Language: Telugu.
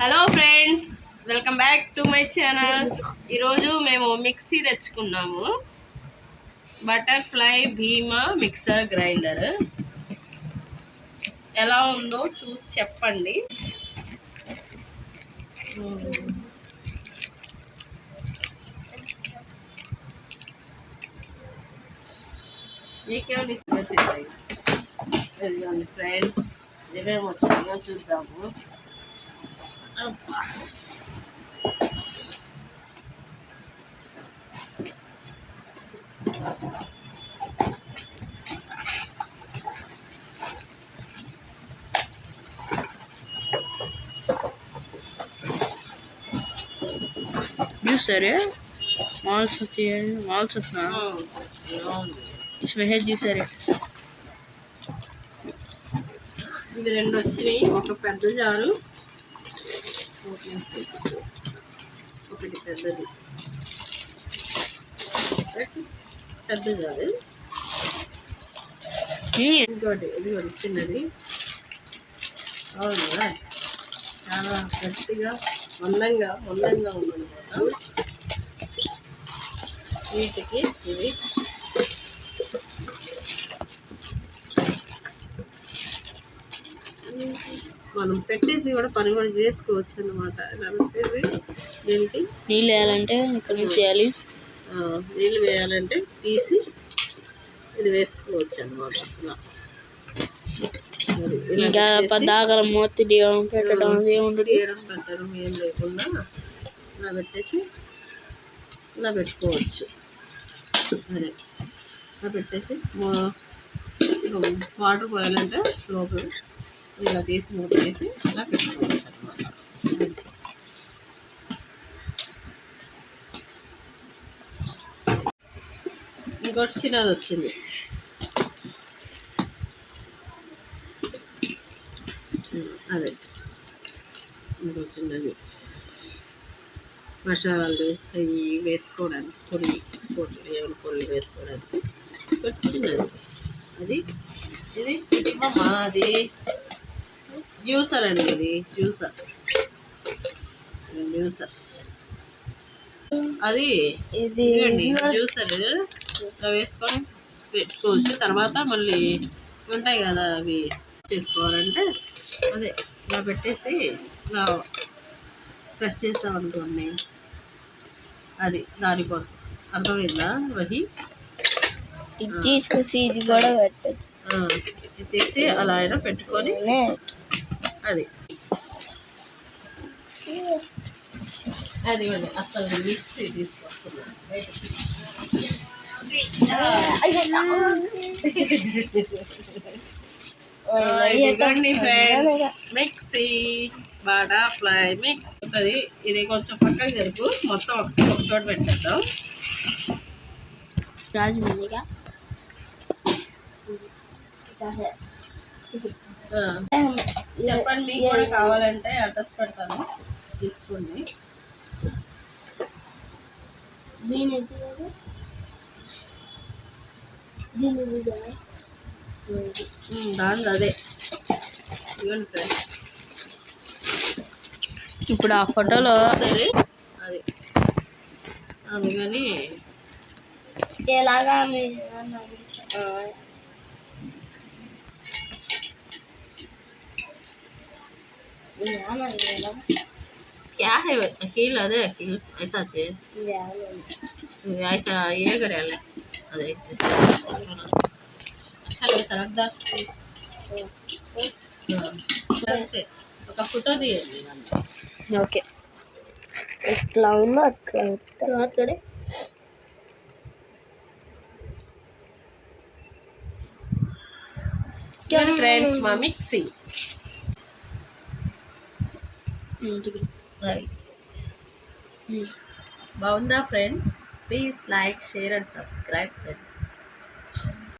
Hello friends welcome back to my channel ఈరోజు మేము మిక్సీ తెచ్చుకున్నాము. బటర్ఫ్లై భీమా మిక్సర్ గ్రైండర్ ఎలా ఉందో చూసి చెప్పండి. మీకేమో వచ్చింది ఫ్రెండ్స్ ఏమేమి వచ్చాయో చూద్దాము. అబ్బా जूसर है माल्स होती है माल्स होता है ఇలా ఉంది इसमें है जूसर है ఇవి రెండు వచ్చినాయి ఒక పెద్ద జారు ఒకటి పెద్దది పెద్దది జారు ఇంకోటి ఇది ఒకటి చిన్నది అవునా? చాలా గట్టిగా మందంగా మందంగా ఉందన్నమాట. మనం పెట్టేసి కూడా పని కూడా చేసుకోవచ్చు అన్నమాట ఇలా పెట్టేసి దీనికి నీళ్ళు వేయాలంటే ఇక్కడ నుంచి వేయాలి నీళ్ళు వేయాలంటే తీసి ఇది వేసుకోవచ్చు అనమాట ఇలా ఇంకా పద్దాకల మూత తీయడం పెట్టడం తీయడం పెట్టడం ఏం లేకుండా ఇలా పెట్టేసి ఇలా పెట్టుకోవచ్చు. అదే. ఇలా పెట్టేసి వాటర్ పోయాలంటే లోపల ఇలా తీసి మూత వేసి ఇలా పెట్టుకోవచ్చు అనమాట ఇంకోటి చిన్నది వచ్చింది. అదే. ఇంకో చిన్నది. మసాలాలు అవి వేసుకోవడానికి పొడి పొడి ఏమైనా పొడి వేసుకోవడానికి. ఇంకోటి చిన్నది. అది ఇది కుటుంబం మాది. జ్యూసర్ అండి ఇది జ్యూసర్. జ్యూసర్. అది ఇదిగోండి జ్యూసర్ ఇలా వేసుకొని పెట్టుకోవచ్చు. తర్వాత మళ్ళీ ఉంటాయి కదా అవి చేసుకోవాలంటే అదే ఇలా పెట్టేసి ఇలా ప్రెస్ చేసామనుకోండి అది దానికోసం. అర్థమైందా వహి? ఇది తీసుకొచ్చి ఇది కూడా పెట్టచ్చు. తీసి అలా అయినా పెట్టుకొని అది అది ఇవ్వండి అసలు మిక్సీ తీసుకొస్తున్నాను బయటకి. ఇదిగోండి ఫ్రెండ్స్ మిక్సీ బటర్ఫ్లై మిక్స్ ఉంటుంది ఇది కొంచెం పక్కకి జరుపు మొత్తం ఒక ఒక చోట పెట్టేద్దాం రాజు మిల్లిగా ఆ, చెప్పండి మీకు కూడా కావాలంటే అడ్రస్ పెడతాను. తీసుకోండి. దీని దీని అదే. ఫ్రెండ్స్. ఇప్పుడు ఆ ఫోటోలో సరే అది. అందుకని ఎలాగా क्या है वो? अखिल अरे अखिल ऐसा चाहिए ऐसा ये करे अरे ऐसा अच्छा लगे सड़क दा అంతే ఒక ఫోటో తీయండి నన్ను. ఓకే ఎట్లా ఉందో అట్లా తర్వాత కూడా ఫ్రెండ్స్ మా మిక్సీ ఇంటికి బాగుందా friends please like share and subscribe friends